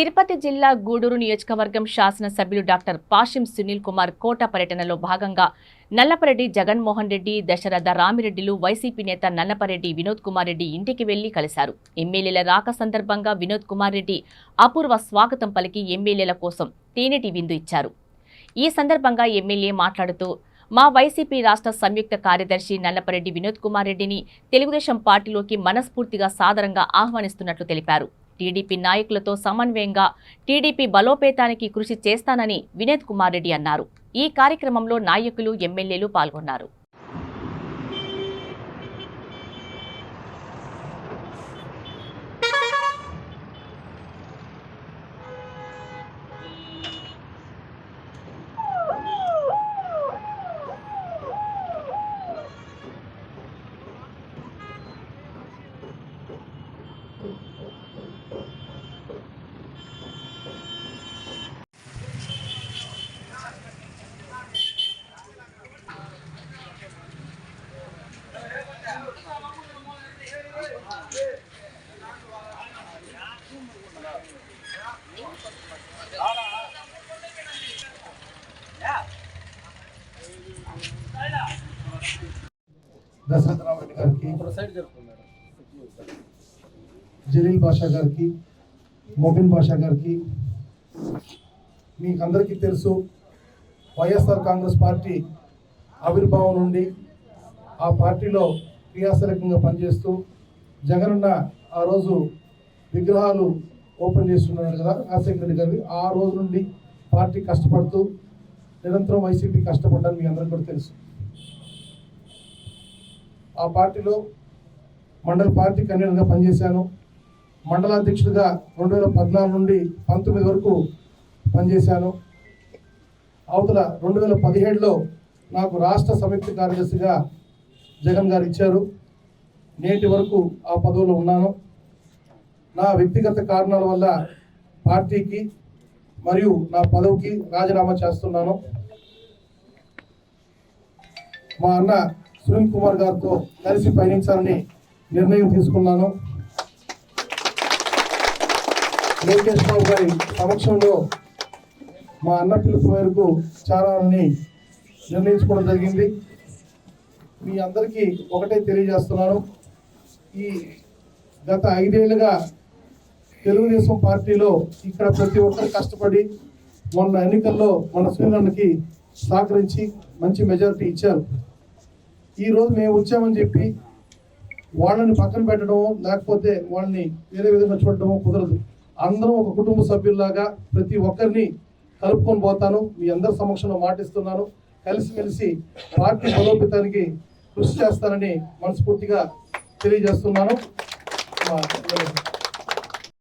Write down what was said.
తిరుపతి జిల్లా గూడూరు నియోజకవర్గం శాసనసభ్యులు డాక్టర్ పాషిం సునీల్ కుమార్ కోట పర్యటనలో భాగంగా నల్లపరెడ్డి జగన్మోహన్ రెడ్డి దశరథ రామిరెడ్డిలు వైసీపీ నేత నల్లపరెడ్డి వినోద్ కుమార్ రెడ్డి ఇంటికి వెళ్ళి కలిశారు. ఎమ్మెల్యేల రాక సందర్భంగా వినోద్ కుమార్ రెడ్డి అపూర్వ స్వాగతం పలికి ఎమ్మెల్యేల కోసం తేనెటి విందు ఇచ్చారు. ఈ సందర్భంగా ఎమ్మెల్యే మాట్లాడుతూ మా వైసీపీ రాష్ట్ర సంయుక్త కార్యదర్శి నల్లపరెడ్డి వినోద్ కుమార్ రెడ్డిని తెలుగుదేశం పార్టీలోకి మనస్ఫూర్తిగా సాదరంగా ఆహ్వానిస్తున్నట్లు తెలిపారు. టీడీపీ నాయకులతో సమన్వయంగా టీడీపీ బలోపేతానికి కృషి చేస్తానని వినోద్ కుమార్ రెడ్డి అన్నారు. ఈ కార్యక్రమంలో నాయకులు ఎమ్మెల్యేలు పాల్గొన్నారు. గారికి జలీల్ బాషా గారికి మొబిన్ బాషా గారికి మీకు అందరికీ తెలుసు వైఎస్ఆర్ కాంగ్రెస్ పార్టీ ఆవిర్భావం నుండి ఆ పార్టీలో క్రియాశీలకంగా పనిచేస్తూ జగనన్న ఆ రోజు విగ్రహాలు ఓపెన్ చేస్తున్నాడు కదా రాజశేఖర రెడ్డి గారి. ఆ రోజు నుండి పార్టీ కష్టపడుతూ నిరంతరం వైసీపీ కష్టపడ్డాను మీ అందరికీ కూడా తెలుసు. ఆ పార్టీలో మండల పార్టీ కన్వీనర్గా పనిచేశాను. మండలాధ్యక్షుడిగా రెండు వేల పద్నాలుగు నుండి పంతొమ్మిది వరకు పనిచేశాను. అవతల రెండు వేల పదిహేడులో నాకు రాష్ట్ర సంయుక్త కార్యదర్శిగా జగన్ గారు ఇచ్చారు. నేటి వరకు ఆ పదవిలో ఉన్నాను. నా వ్యక్తిగత కారణాల వల్ల పార్టీకి మరియు నా పదవికి రాజీనామా చేస్తున్నాను. మా అన్న సునీల్ కుమార్ గారితో కలిసి పయనించాలని నిర్ణయం తీసుకున్నాను. లోకేష్ బాబు గారి సమక్షంలో మా అన్న పిలుపు మేరకు చేరాలని నిర్ణయించుకోవడం జరిగింది. మీ అందరికీ ఒకటే తెలియజేస్తున్నాను. ఈ గత ఐదేళ్ళుగా తెలుగుదేశం పార్టీలో ఇక్కడ ప్రతి ఒక్కరు కష్టపడి మొన్న ఎన్నికల్లో మన శ్రీనన్నకి సహకరించి మంచి మెజారిటీ ఇచ్చారు. ఈరోజు మేము వచ్చామని చెప్పి వాళ్ళని పక్కన పెట్టడం లేకపోతే వాళ్ళని వేరే విధంగా చూడటము కుదరదు. అందరం ఒక కుటుంబ సభ్యుల్లాగా ప్రతి ఒక్కరిని కలుపుకొని పోతాను. మీ అందరి సమక్షంలో మాటిస్తున్నాను. కలిసిమెలిసి పార్టీ బలోపేతానికి కృషి చేస్తానని మనస్ఫూర్తిగా తెలియజేస్తున్నాను.